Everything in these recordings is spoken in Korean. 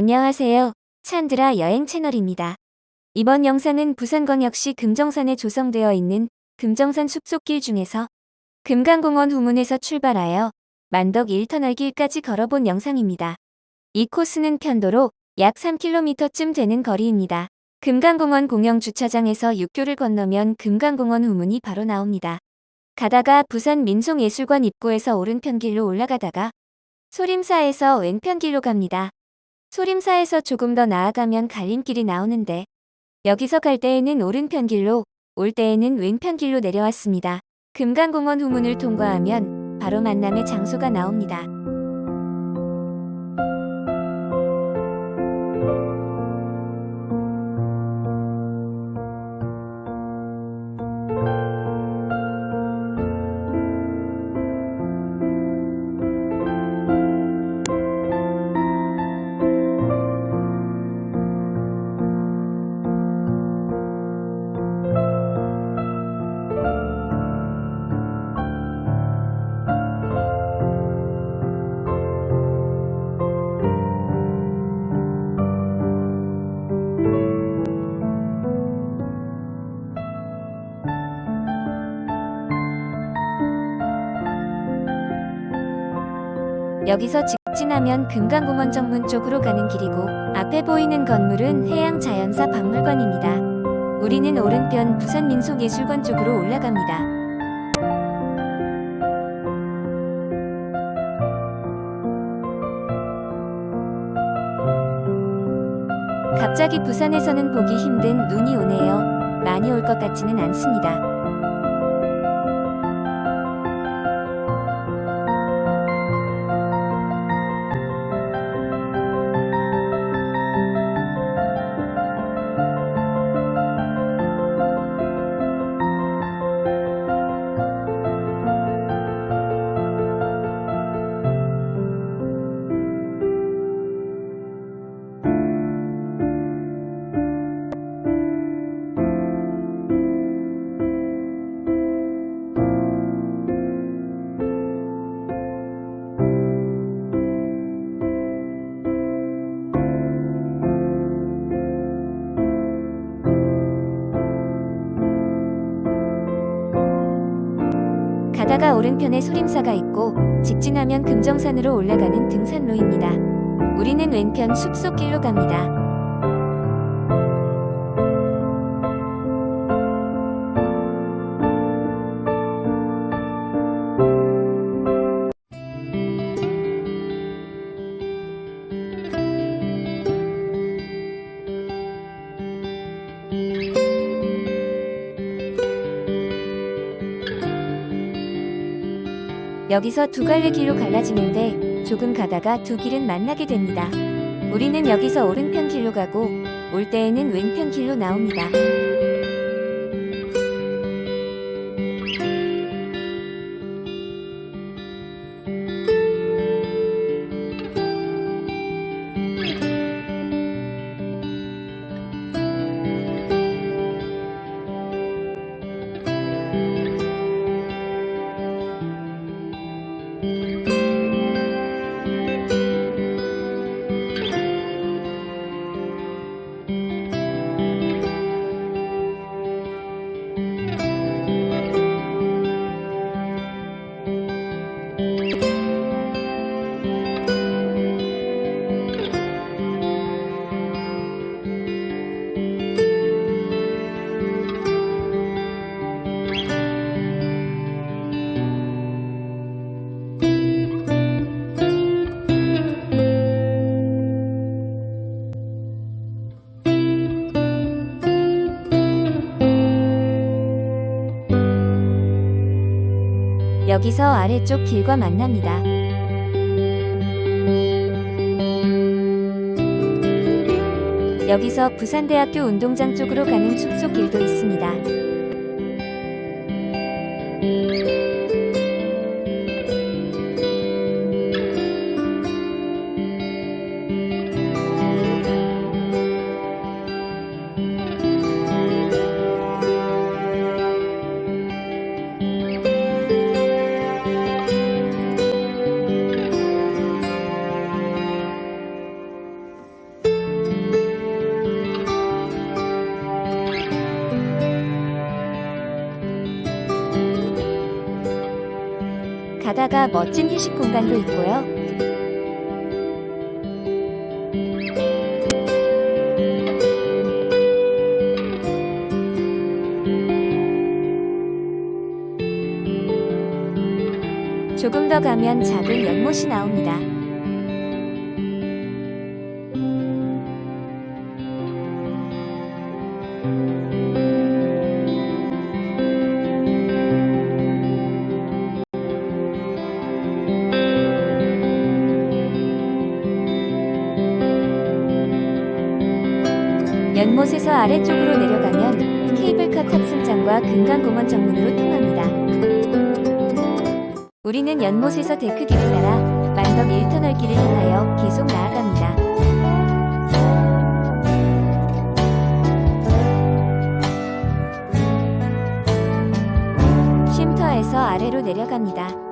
안녕하세요. 찬드라 여행 채널입니다. 이번 영상은 부산광역시 금정산에 조성되어 있는 금정산 숲속길 중에서 금강공원 후문에서 출발하여 만덕 1터널 길까지 걸어본 영상입니다. 이 코스는 편도로 약 3km쯤 되는 거리입니다. 금강공원 공영 주차장에서 육교를 건너면 금강공원 후문이 바로 나옵니다. 가다가 부산 민속예술관 입구에서 오른편 길로 올라가다가 소림사에서 왼편 길로 갑니다. 소림사에서 조금 더 나아가면 갈림길이 나오는데 여기서 갈 때에는 오른편 길로 올 때에는 왼편 길로 내려왔습니다. 금강공원 후문을 통과하면 바로 만남의 장소가 나옵니다. 여기서 직진하면 금강공원 정문 쪽으로 가는 길이고 앞에 보이는 건물은 해양자연사 박물관입니다. 우리는 오른편 부산민속예술관 쪽으로 올라갑니다. 갑자기 부산에서는 보기 힘든 눈이 오네요. 많이 올 것 같지는 않습니다. 가다가 오른편에 소림사가 있고 직진하면 금정산으로 올라가는 등산로입니다. 우리는 왼편 숲속길로 갑니다. 여기서 두 갈래 길로 갈라지는데 조금 가다가 두 길은 만나게 됩니다. 우리는 여기서 오른편 길로 가고 올 때에는 왼편 길로 나옵니다. 여기서 아래쪽 길과 만납니다. 여기서 부산대학교 운동장 쪽으로 가는 숲속 길도 있습니다. 바다가 멋진 휴식 공간도 있고요. 조금 더 가면 작은 연못이 나옵니다. 연못에서 아래쪽으로 내려가면 케이블카 탑승장과 금강공원 정문으로 통합니다. 우리는 연못에서 데크 길을 따라 만덕 1터널 길을 향하여 계속 나아갑니다. 쉼터에서 아래로 내려갑니다.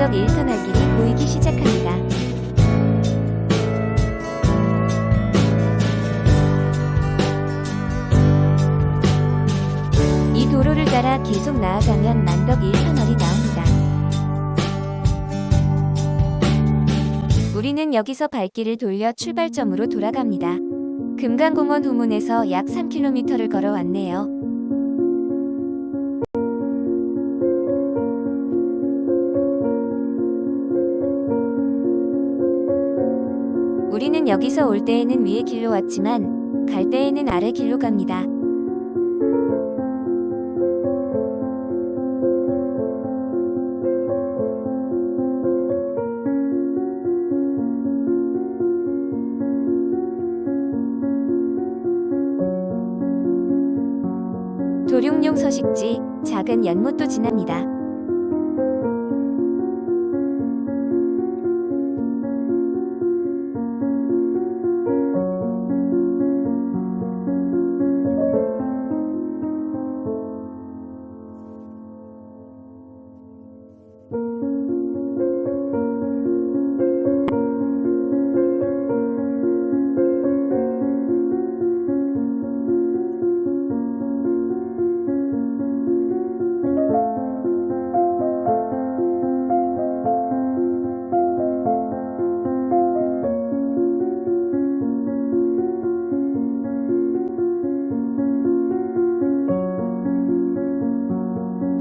만덕 1터널 길이 보이기 시작합니다. 이 도로를 따라 계속 나아가면 만덕 1터널이 나옵니다. 우리는 여기서 발길을 돌려 출발점으로 돌아갑니다. 금강공원 후문에서 약 3km를 걸어왔네요. 우리는 여기서 올 때에는 위의 길로 왔지만 갈 때에는 아래 길로 갑니다. 도룡룡 서식지, 작은 연못도 지납니다.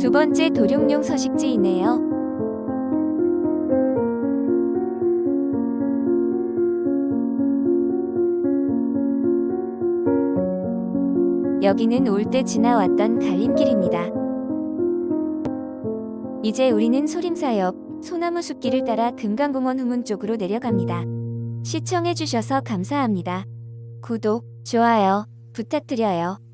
두 번째 도룡룡 서식지이네요. 여기는 올 때 지나왔던 갈림길입니다. 이제 우리는 소림사 옆 소나무 숲길을 따라 금강공원 후문 쪽으로 내려갑니다. 시청해주셔서 감사합니다. 구독, 좋아요 부탁드려요.